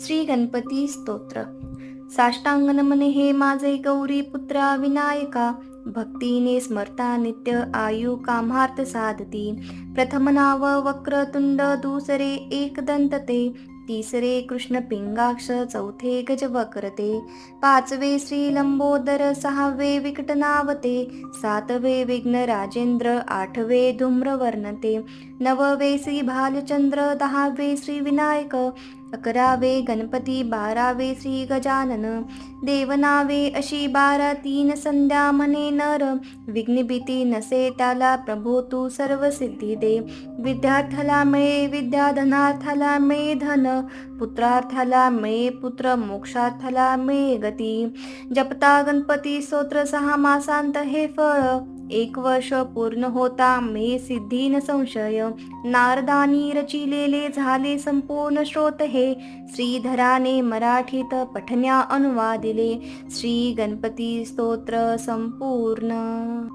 श्री गणपती स्तोत्र. साष्टांग नमने हे माझे गौरी पुत्रा विनायका भक्तीने स्मरता नित्य आयु कामार्थ साधती. प्रथम नाव वक्रतुंड दुसरे एकदंतते तिसरे कृष्ण पिंगाक्ष चौथे गजवक्रते. पाचवे श्री लंबोदर सहावे विकटनावते सातवे विघ्न राजेंद्र आठवे धूम्रवर्णते. नववे श्री भालचंद्र दहावे श्री विनायक अकरावे गणपती बारावे श्री गजानन देवनावे अशी बारा तीन संध्या म्हणे नर. विघ्नभीती नसे त्याला प्रभो तू सर्व सिद्धी दे. विद्यार्थाला मिळे विद्याधनार्थाला मिळे धन. पुत्रार्थाला मिळे पुत्र मोक्षार्थाला मिळे गती. जपता गणपती स्तोत्र सहा मासांत हे फळ. एक वर्ष पूर्ण होता मे सिद्धी न संशय. नारदानी रचिलेले झाले संपूर्ण श्रोत हे. श्रीधराने मराठीत पठण्या अनुवादिले. श्री गणपती स्तोत्र संपूर्ण.